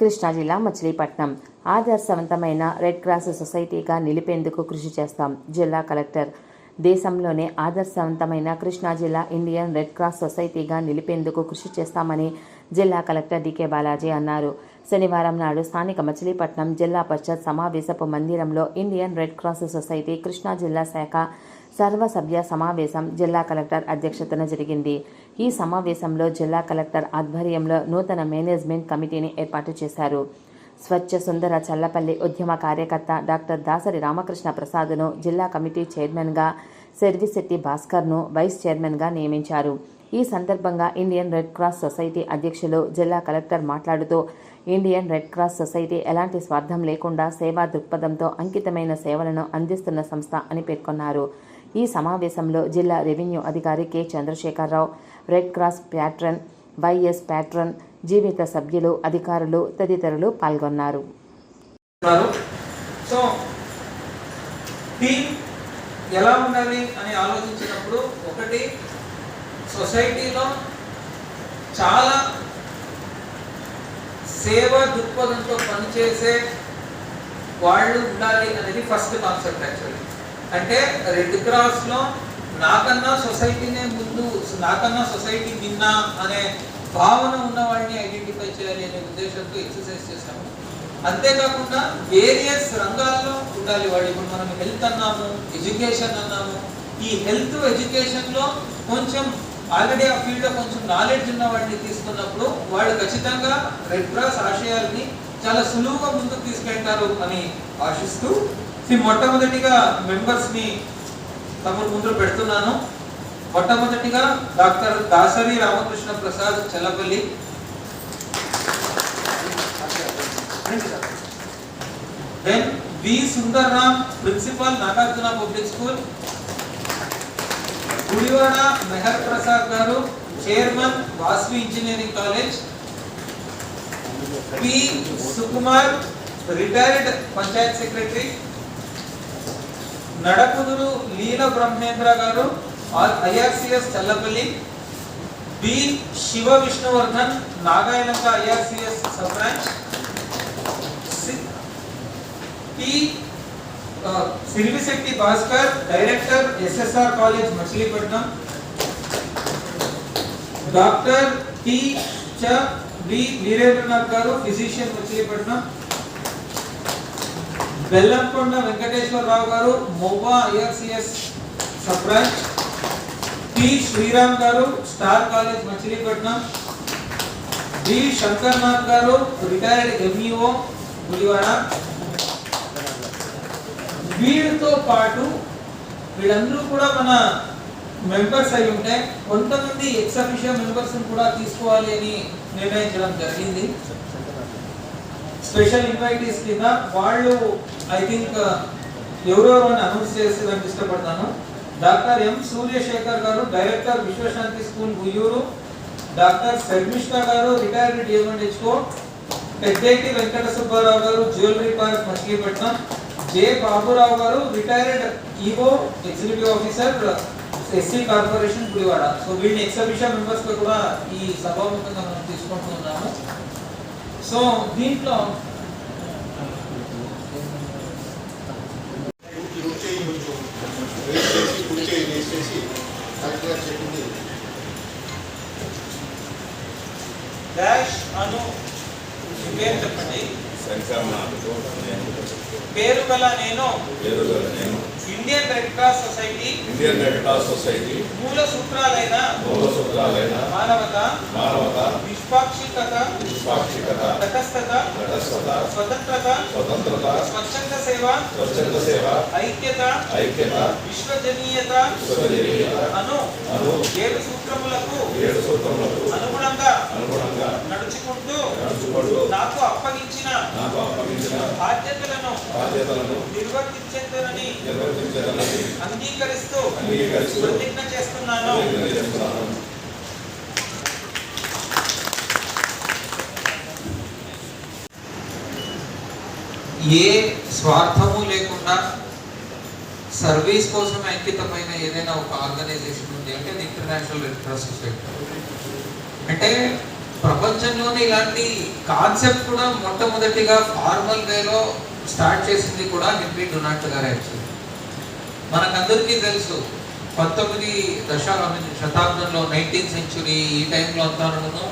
కృష్ణా జిల్లా మచిలీపట్నం. ఆదర్శవంతమైన red cross సొసైటీగా నిలిపేందుకు కృషి చేస్తాం జిల్లా కలెక్టర్. దేశంలోనే ఆదర్శవంతమైన కృష్ణా జిల్లా ఇండియన్ రెడ్ క్రాస్ సొసైటీగా నిలిపేందుకు కృషి చేస్తామని జిల్లా కలెక్టర్ డికే బాలాజీ అన్నారు. శనివారం నాడు స్థానిక మచిలీపట్నం జిల్లా పరిషత్ సమావేశపు మందిరంలో Indian red cross society Krishna జిల్లా శాఖ సర్వసభ్య సమావేశం జిల్లా కలెక్టర్ అధ్యక్షతన జరిగింది. ఈ సమావేశంలో జిల్లా కలెక్టర్ ఆధ్వర్యంలో నూతన మేనేజ్మెంట్ కమిటీని ఏర్పాటు చేశారు. స్వచ్ఛ సుందర చల్లపల్లి ఉద్యమ కార్యకర్త డాక్టర్ దాసరి రామకృష్ణ ప్రసాద్ను జిల్లా కమిటీ చైర్మన్గా సెర్విశెట్టి భాస్కర్ను వైస్ చైర్మన్గా నియమించారు. ఈ సందర్భంగా ఇండియన్ రెడ్ క్రాస్ సొసైటీ అధ్యక్షులు జిల్లా కలెక్టర్ మాట్లాడుతూ ఇండియన్ రెడ్ క్రాస్ సొసైటీ ఎలాంటి స్వార్థం లేకుండా సేవా దృక్పథంతో అంకితమైన సేవలను అందిస్తున్న సంస్థ అని పేర్కొన్నారు. ఈ సమావేశంలో జిల్లా రెవెన్యూ అధికారి K. Chandrasekhar Rao red cross patron vice patron జీవిత సభ్యులు అధికారులు తదితరులు పాల్గొన్నారు. సో టీం ఎలా ఉండాలి అని ఆలోచించినప్పుడు ఒకటి సొసైటీలో చాలా సేవ దృక్పథంతో పనిచేసే వాళ్ళు ఉండాలి అనేది ఫస్ట్ కాన్సెప్ట్ యాక్చువల్లీ అంటే రెడ్ క్రాస్లో నాకన్నా సొసైటీనే ముందు నాకన్నా సొసైటీ నిన్న అనే భావన ఉన్న వాడిని ఐడెంటిఫై చేయాలి అనే ఉద్దేశంతో ఎక్సర్సైజ్ చేశాము. అంతేకాకుండా వేరియస్ రంగాల్లో ఉండాలి వాళ్ళు ఇప్పుడు మనం హెల్త్ అన్నాము ఎడ్యుకేషన్ అన్నాము. ఈ హెల్త్ ఎడ్యుకేషన్లో కొంచెం ఆల్రెడీ ఆ ఫీల్డ్లో కొంచెం నాలెడ్జ్ ఉన్న వాడిని తీసుకున్నప్పుడు వాళ్ళు ఖచ్చితంగా రెడ్ క్రాస్ ఆశయాల్ని చాలా సులువుగా ముందుకు తీసుకెళ్తారు అని ఆశిస్తూ మొట్టమొదటిగా మెంబర్స్ని తమ ముందు పెడుతున్నాను. మొట్టమొదటిగా doctor Dasari Ramakrishna Prasad Challapalli. Then V Sundarram principal Nagarjuna public school Gudivada Mehar Prasad garu chairman Vasavi engineering college P Sukumar retired panchayat secretary Nadakuduru Leela Brahmendra garu IRCS Challapalli B Siva Vishnuvardhan Nagayalanka IRCS sub branch P Sirivisetti Bhaskar director SSR college Machilipatnam doctor T చ V Veerendranath garu physician Machilipatnam Bellamkonda Venkateswararao garu MOBA IRCS sub branch P Sriram garu star college Machilipatnam B Shankarnath garu retired MEO Gudivada వీళ్ళతో పాటు వీళ్ళందరూ కూడా మన members అయి ఉంటే కొంతమంది X official members కూడా తీసుకోవాలి అని నిర్ణయించడం జరిగింది. స్పెషల్ ఇన్వైటీస్ కింద వాళ్ళు ఐ థింక్ uh, ఎవరెవరు అని అనౌన్స్ చేసేదానికి ఇష్టపడతాను. డాక్టర్ ఎం సూర్యశేఖర్ గారు డైరెక్టర్ విశ్వశాంతి school గుయ్యూరు. Doctor Sharmishtha garu retired డిఎంఎండ్ హెచ్కో Peddeti Venkata Subbarao garu jewellery park Machilipatnam. J Baburao garu retired EO executive officer SC corporation Gudivada. So వీళ్ళని ఎగ్జిబిషన్ మెంబర్స్ కూడా ఈ సభాముఖంగా మనం తీసుకుంటూ ఉన్నాము. సో దీంట్లో డాష్ అను పేరు చెప్పండి. నేను పేరు గల నేను పేరుగల నేను Indian red cross society Indian red cross society మూల సూత్రాలైన మూల సూత్రాలైన మానవత మానవత నిష్పాక్షికత నిష్పాక్షికత తటస్థత స్వతంత్రత స్వతంత్రత స్వచ్ఛంద సేవ స్వచ్ఛంద సేవ ఐక్యత ఐక్యత విశ్వజనీయత విశ్వజనీయత అను అను ఏడు సూత్రములకు ఏడు సూత్రములకు అనుగుణంగా అనుగుణంగా నడుచుకుంటూ నడుచుకుంటూ నాకు అప్పగించిన నాకు అప్పగించిన బాధ్యతలను బాధ్యతలను నిర్వర్తించేందునని నిర్వర్తించడానికి అంగీకరిస్తూ అంగీకరిస్తూ ప్రతిజ్ఞ చేస్తున్నాను. చేస్తున్నాను. ఏ స్వార్థము లేకుండా సర్వీస్ కోసం అంకితమైన ఏదైనా ఒక ఆర్గనైజేషన్ ఉంది అంటే అది ఇంటర్నేషనల్ రెడ్ క్రాస్ సొసైటీ. అంటే ప్రపంచంలోనే ఇలాంటి కాన్సెప్ట్ కూడా మొట్టమొదటిగా ఫార్మల్ వేలో స్టార్ట్ చేసింది కూడా ఎంపీ డొనాల్డ్ గారు యాక్చువల్లీ. మనకందరికీ తెలుసు పంతొమ్మిది దశాబ్దం శతాబ్దంలో నైన్టీన్త్ సెంచురీ ఈ టైంలో అంతాను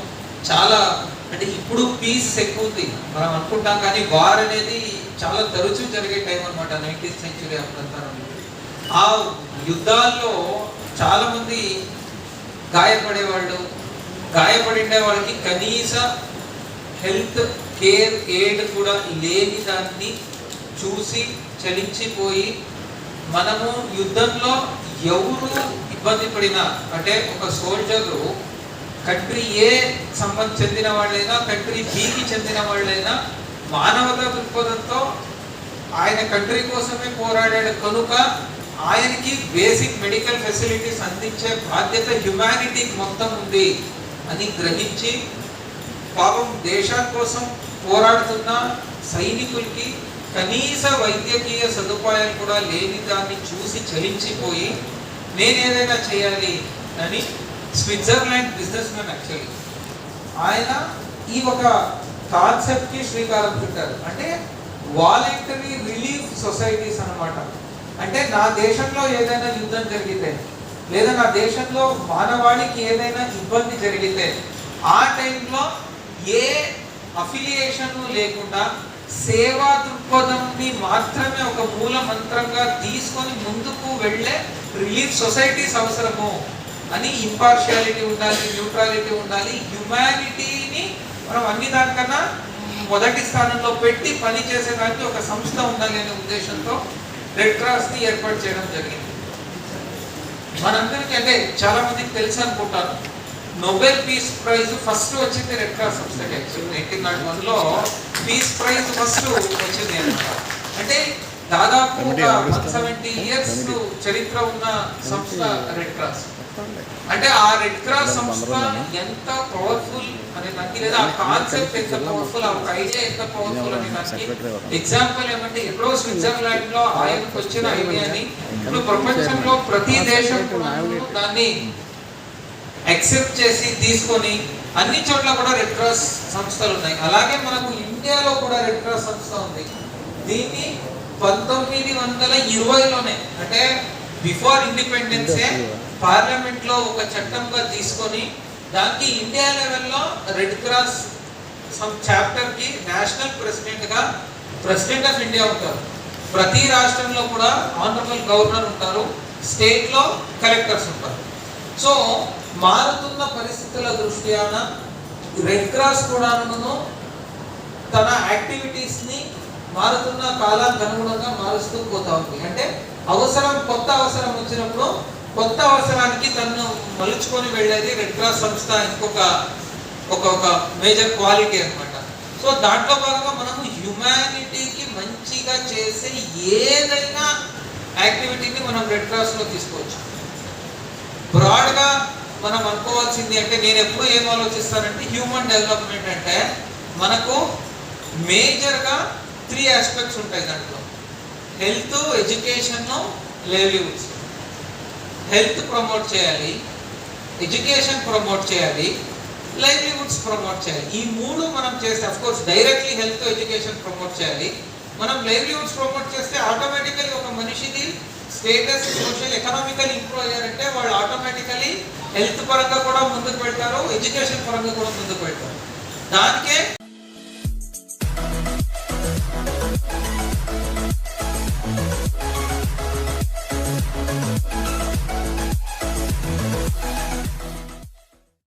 చాలా అంటే ఇప్పుడు పీస్ ఎక్కువ ఉంది మనం అనుకుంటాం కానీ వార్ అనేది చాలా తరచూ జరిగే టైం అనమాట నైన్టీన్త్ సెంచురీ అప్పుడంతా ఆ యుద్ధాల్లో చాలా మంది గాయపడేవాళ్ళు గాయపడిండే వాళ్ళకి కనీస హెల్త్ కేర్ ఎయిడ్ కూడా లేని దాన్ని చూసి చలించిపోయి మనము యుద్ధంలో ఎవరు ఇబ్బంది పడినా అంటే ఒక సోల్జరు కంట్రీ ఏ సంబంధ చెందిన వాళ్ళైనా కంట్రీ బికి చెందిన వాళ్ళైనా మానవతా దృక్పథంతో ఆయన కంట్రీ కోసమే పోరాడాడు. కనుక ఆయనకి బేసిక్ మెడికల్ ఫెసిలిటీస్ అందించే బాధ్యత హ్యుమానిటీకి మొత్తం ఉంది అని గ్రహించి పాపం దేశం కోసం పోరాడుతున్న సైనికులకి కనీస వైద్యకీయ సదుపాయాలు కూడా లేని దాన్ని చూసి చలించిపోయి నేనేదైనా చేయాలి అని స్విట్జర్లాండ్ బిజినెస్ మ్యాన్ యాక్చువల్లీ ఆయన ఈ ఒక కాన్సెప్ట్కి శ్రీకారం చుట్టారు. అంటే వాలంటరీ రిలీఫ్ సొసైటీస్ అన్నమాట. అంటే నా దేశంలో ఏదైనా యుద్ధం జరిగితే లేదా నా దేశంలో మానవాళికి ఏదైనా ఇబ్బంది జరిగితే ఆ టైంలో ఏ అఫిలియేషన్ లేకుండా సేవా దృక్పథంని మాత్రమే ఒక మూల మంత్రంగా తీసుకొని ముందుకు వెళ్ళే రిలీఫ్ సొసైటీస్ అవసరము. అని ఇంపార్షియాలిటీ ఉండాలి న్యూట్రాలిటీ ఉండాలి హ్యుమానిటీని మనం అన్ని దానికన్నా మొదటి స్థానంలో పెట్టి పని చేసేదానికి ఒక సంస్థ ఉండాలి అనే ఉద్దేశంతో రెడ్ క్రాస్ని ఏర్పాటు చేయడం జరిగింది. మనందరికీ అంటే చాలా మందికి తెలుసు అనుకుంటాను. నోబెల్ పీస్ ప్రైజ్ ఫస్ట్ వచ్చింది రెడ్ క్రాస్ సంస్థకి యాక్చువల్లీ నైన్టీన్ నాట్ వన్లో పీస్ ప్రైజ్ ఫస్ట్ వచ్చింది అన్నమాట అంటే దాదాపు వన్ సెవెంటీ ఇయర్స్ చరిత్ర ఉన్న సంస్థ రెడ్ క్రాస్ అంటే ఆ రెడ్ క్రాస్ సంస్థ ఎంత పవర్ఫుల్ అనే దానికి లేదా ఆ కాన్సెప్ట్ ఎంత పవర్ఫుల్ ఆ ఒక ఐడియా ఎంత పవర్ఫుల్ అనే దానికి ఎగ్జాంపుల్ ఏమంటే ఎప్పుడో స్విట్జర్లాండ్లో ఆయనకు వచ్చిన ఐడియాని ఇప్పుడు ప్రపంచంలో ప్రతి దేశం కూడా దాన్ని యాక్సెప్ట్ చేసి తీసుకొని అన్ని చోట్ల కూడా రెడ్ క్రాస్ సంస్థలు ఉన్నాయి. అలాగే మనకు ఇండియాలో కూడా రెడ్ క్రాస్ సంస్థ ఉంది. దీన్ని పంతొమ్మిది వందల ఇరవైలోనే అంటే బిఫోర్ ఇండిపెండెన్సే పార్లమెంట్లో ఒక చట్టంగా తీసుకొని దానికి ఇండియా లెవెల్లో రెడ్ క్రాస్ సమ్ చాప్టర్కి నేషనల్ ప్రెసిడెంట్గా ప్రెసిడెంట్ ఆఫ్ ఇండియా ఉంటారు. ప్రతి రాష్ట్రంలో కూడా ఆనరబుల్ గవర్నర్ ఉంటారు. స్టేట్లో కలెక్టర్స్ ఉంటారు. సో మారుతున్న పరిస్థితుల దృష్ట్యాన రెడ్ క్రాస్ కూడాను తన యాక్టివిటీస్ని మారుతున్న కాలానికి అనుగుణంగా మారుస్తూ పోతా ఉంది. అంటే అవసరం కొత్త అవసరం వచ్చినప్పుడు కొత్త అవసరానికి తను మలుచుకొని వెళ్ళేది రెడ్ క్రాస్ సంస్థ ఇంకొక ఒక ఒక మేజర్ క్వాలిటీ అనమాట సో దాంట్లో భాగంగా మనము హ్యుమానిటీకి మంచిగా చేసే ఏదైనా యాక్టివిటీని మనం రెడ్ క్రాస్లో తీసుకోవచ్చు. బ్రాడ్గా మనం అనుకోవాల్సింది అంటే నేను ఎప్పుడు ఏం ఆలోచిస్తానంటే హ్యూమన్ డెవలప్మెంట్ అంటే మనకు మేజర్గా త్రీ ఆస్పెక్ట్స్ ఉంటాయి దాంట్లో. Health education livelihoods health promote చేయాలి ఎడ్యుకేషన్ ప్రమోట్ చేయాలి లైవ్లీహుడ్స్ ప్రమోట్ చేయాలి. ఈ మూడు మనం చేస్తే of course directly health education promote చేయాలి. మనం లైవ్లీహుడ్స్ ప్రమోట్ చేస్తే ఆటోమేటికలీ ఒక మనిషిది స్టేటస్ సోషల్ ఎకనామికల్ ఇంప్రూవ్ అయ్యారంటే వాళ్ళు ఆటోమేటికలీ హెల్త్ పరంగా కూడా ముందుకు పెడతారు ఎడ్యుకేషన్ పరంగా కూడా ముందుకు పెడతారు దానికే